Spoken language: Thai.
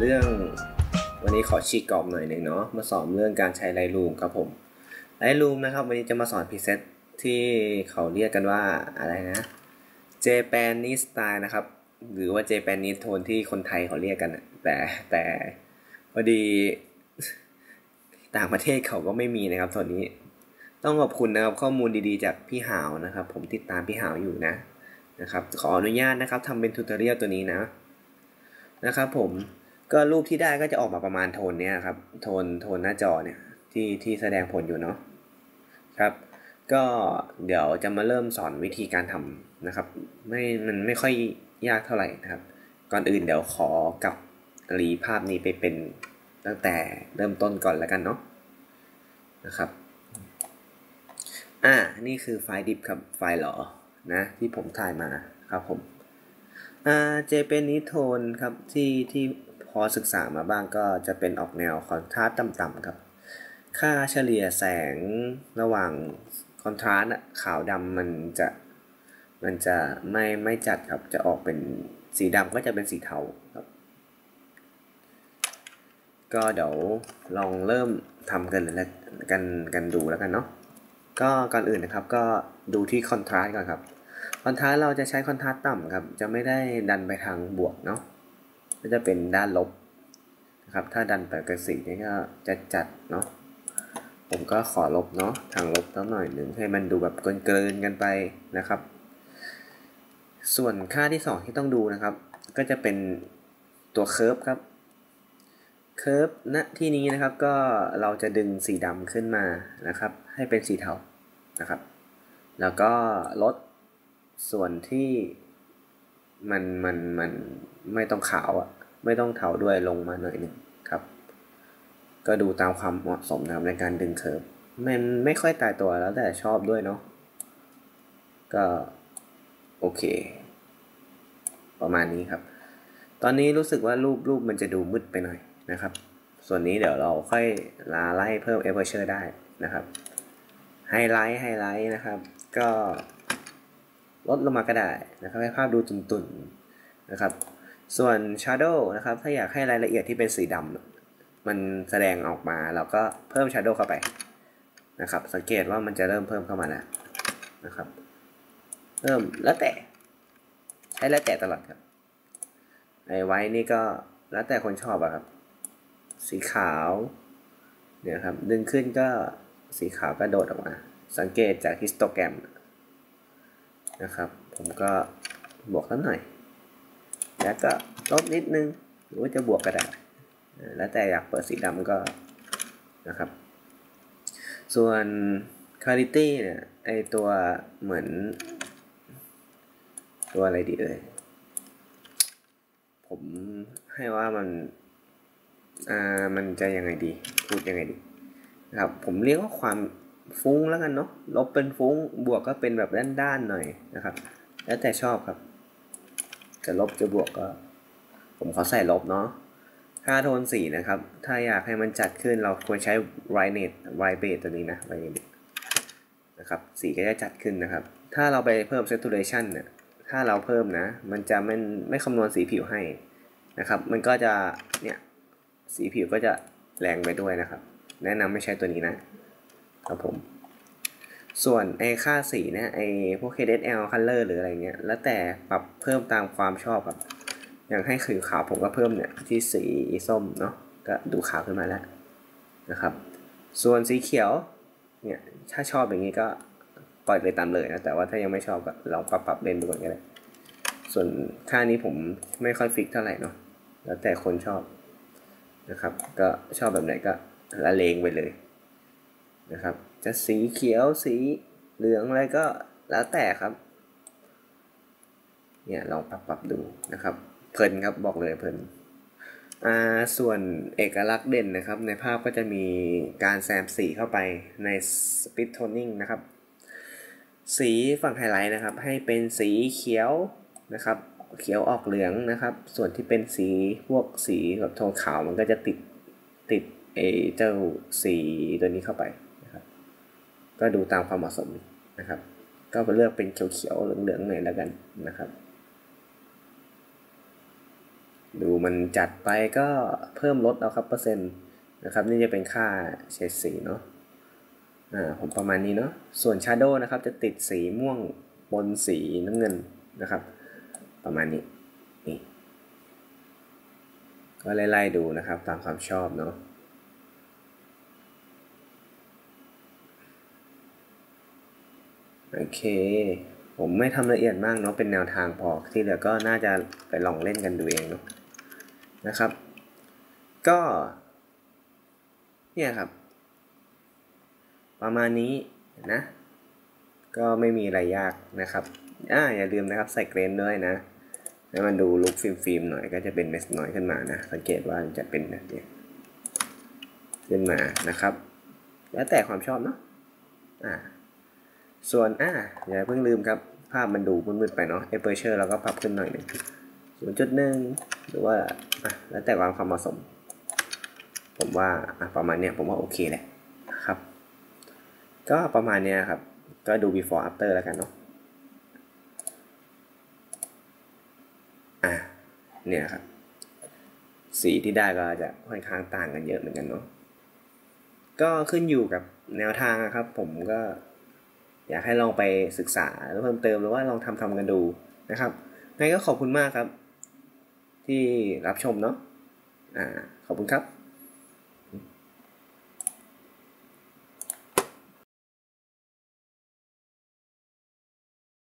เรื่อง วันนี้ขอฉีกกรอบหน่อยหนึ่งเนาะมาสอนเรื่องการใช้ไลลูมครับผมไลลูมนะครับ วันนี้จะมาสอนพรีเซตที่เขาเรียกกันว่าอะไรนะ Japanese style นะครับ หรือว่า Japanese tone ที่คนไทยเขาเรียกกันแต่แต่พอดีต่างประเทศเขาก็ไม่มีนะครับตัวนี้ ต้องขอบคุณนะครับข้อมูลดีๆ จากพี่หาวนะครับ ผมติดตามพี่หาวอยู่นะนะครับ ขออนุญาตนะครับทำเป็นทูตอเรียลตัวนี้นะ นะครับผม ก็รูปที่ได้ก็จะออกมาประมาณโทนเนี้ยครับ โทนโทนหน้าจอเนี่ยที่ที่แสดงผลอยู่เนาะครับก็เดี๋ยวจะมาเริ่มสอนวิธีการทำนะครับ ไม่มันไม่ค่อยยากเท่าไหร่นะครับ ก่อนอื่นเดี๋ยวขอกลับรีภาพนี้ไปเป็นตั้งแต่เริ่มต้นก่อนแล้วกันเนาะนะครับอ่านี่คือไฟล์ดิบครับไฟล์หลอนะที่ผมถ่ายมาครับผมอ่าเจเป็นนิโทนครับที่ที่ พอศึกษามาบ้างก็จะเป็นออกแนวคอนทราสต์ต่ำๆครับ ค่าเฉลี่ยแสงระหว่างคอนทราสต์ขาวดำมันจะมันจะไม่ไม่จัดครับจะออกเป็นสีดำก็จะเป็นสีเทาครับ ก็เดี๋ยวลองเริ่มทำกันแล้วกันกันดูแล้วกันเนาะก็ก่อนอื่นนะครับก็ดูที่คอนทราสต์ก่อนครับคอนทราสต์เราจะใช้คอนทราสต์ต่ำครับ จะไม่ได้ดันไปทางบวกเนาะ ก็จะเป็นด้านลบนะครับ ถ้าดันไปกระสีนี่ก็จะจัดเนาะ ผมก็ขอลบเนาะทางลบสักหน่อยหนึ่งให้มันดูแบบเกินๆกันไปนะครับ ส่วนค่าที่ 2 ที่ต้องดูนะครับ ก็จะเป็นตัวเคิร์ฟครับ เคิร์ฟณที่นี้นะครับก็เราจะดึงสีดำขึ้นมานะครับ ให้เป็นสีเทานะครับ แล้วก็ลดส่วนที่ มันมันมันไม่ต้องขาวอะ่ะ ไม่ต้องเทาด้วยลงมาหน่อยหนึ่งครับ ก็ดูตามความเหมาะสมนะครับในการดึงเคิร์ฟมันไม่ค่อยตายตัวแล้วแต่ชอบด้วยเนาะก็ โอเค ประมาณนี้ครับ ตอนนี้รู้สึกว่ารูปรูปมันจะดูมืดไปหน่อยนะครับ ส่วนนี้เดี๋ยวเราค่อยลาไล่เพิ่มเอเวอร์เชอร์ได้นะครับไฮไลท์ไฮไลท์นะครับ ก็ ลดลงมาก็ได้นะครับให้ภาพดูตุ่นๆนะครับ ส่วน Shadow นะครับ ถ้าอยากให้รายละเอียดที่เป็นสีดำมันแสดงออกมาเราก็เพิ่ม Shadow เข้าไปนะครับ สังเกตว่ามันจะเริ่มเพิ่มเข้ามาแล้วนะครับ เริ่มแล้วแต่ใช้แล้วแต่ตลอดครับไอไว้นี่ก็แล้วแต่คนชอบอะครับ สีขาวเนี่ยครับ ดึงขึ้นก็สีขาวก็โดดออกมา สังเกตจากฮิสโตแกรม นะครับ ผมก็บวกสักหน่อย แล้วก็ลบนิดนึง หรือว่าจะบวกก็ได้แล้วแต่อยากเปิดสีดำก็นะครับ ส่วน quality เนี่ยไอตัวเหมือน ตัวอะไรดีเอ่ยผมให้ว่ามันอ่ามันจะยังไงดี พูดยังไงดีนะครับ ผมเรียกว่าความ ฟุ้งแล้วกันเนาะลบเป็นฟุ้งบวกก็เป็นแบบด้านๆหน่อยนะครับ แล้วแต่ชอบครับ จะลบจะบวกก็ ผมขอใส่ลบเนาะค่าโทนสีนะครับ ถ้าอยากให้มันจัดขึ้นเราควรใช้ r i n e t r i b a t e ตัวนี้นะ r i n e t นะครับสีก็จะจัดขึ้นนะครับ ถ้าเราไปเพิ่ม saturation เนี่ยถ้าเราเพิ่มนะ มันจะไม่ไม่คำนวณสีผิวให้นะครับ มันก็จะเนี่ยสีผิวก็จะแรงไปด้วยนะครับ แนะนำไม่ใช้ตัวนี้นะ ครับผม ส่วนไอค่าสีเนี่ยไอพวก HSL color หรืออะไรเงี้ย แล้วแต่ปรับเพิ่มตามความชอบครับ อย่างให้สีขาวผมก็เพิ่มเนี่ยที่สีส้มเนาะ ก็ดูขาวขึ้นมาแล้วนะครับ ส่วนสีเขียวเนี่ยถ้าชอบอย่างนี้ก็ปล่อยไปตามเลยนะ แต่ว่าถ้ายังไม่ชอบก็ลองปรับปรับเล่นดูก่อนก็ได้ ส่วนค่านี้ผมไม่ค่อยฟิกเท่าไหร่เนาะ แล้วแต่คนชอบนะครับ ก็ชอบแบบไหนก็ละเลงไปเลย นะครับ จะสีเขียวสีเหลืองอะไรก็แล้วแต่ครับ เนี่ยลองปรับปรับดูนะครับ เพลินครับบอกเลยเพลินอ่าส่วนเอกลักษณ์เด่นนะครับ ในภาพก็จะมีการแซมสีเข้าไปใน Speed Toning นะครับ สีฝั่งไฮไลท์นะครับ ให้เป็นสีเขียวนะครับ เขียวออกเหลืองนะครับ ส่วนที่เป็นสีพวกสีแบบโทนขาวมันก็จะติดติดเอเจ้าสีตัวนี้เข้าไป ก็ดูตามความเหมาะสมนะครับ ก็ไปเลือกเป็นเขียวๆเหลืองๆหน่อยแล้วกันนะครับ ดูมันจัดไปก็เพิ่มลดเอาครับเปอร์เซ็นต์นะครับ นี่จะเป็นค่าเฉดสีเนาะอ่าผมประมาณนี้เนาะส่วน Shadow นะครับจะติดสีม่วงบนสีน้ำเงินนะครับ ประมาณนี้นี่ก็ไล่ๆดูนะครับตามความชอบเนาะ โอเค ผมไม่ทำละเอียดมากเนาะเป็นแนวทางพอที่เหลือก็น่าจะไปลองเล่นกันดูเองเนาะนะครับ ก็ เนี่ยครับ ประมาณนี้นะ ก็ไม่มีอะไรยากนะครับอ่าอย่าลืมนะครับใส่เกรนด้วยนะให้มันดูลุคฟิล์มฟิล์มหน่อยก็จะเป็นเมสน้อยขึ้นมานะสังเกตว่าจะเป็นแบบนี้ขึ้นมานะครับ แล้วแต่ความชอบเนาะอ่า ส่วนอ่าอย่าเพิ่งลืมครับ ภาพมันดูมืดๆไปเนาะเอเปอร์เชอร์เราก็ปรับขึ้นหน่อยหนึ่งศูนย์จุดหนึ่งหรือว่าอะแล้วแต่ความความเหมาะสม ผมว่าอะประมาณเนี้ยผมว่าโอเคแหละครับ ก็ประมาณเนี้ยครับ ก็ดู before after แล้วกันเนาะอะเนี่ยครับ สีที่ได้ก็จะค่อนข้างต่างกันเยอะเหมือนกันเนาะก็ขึ้นอยู่กับแนวทางครับ ผมก็ อยากให้ลองไปศึกษาเพิ่มเติมหรือว่าลองทำทำกันดูนะครับงั้นก็ขอบคุณมากครับ ที่รับชมเนาะอ่าขอบคุณครับ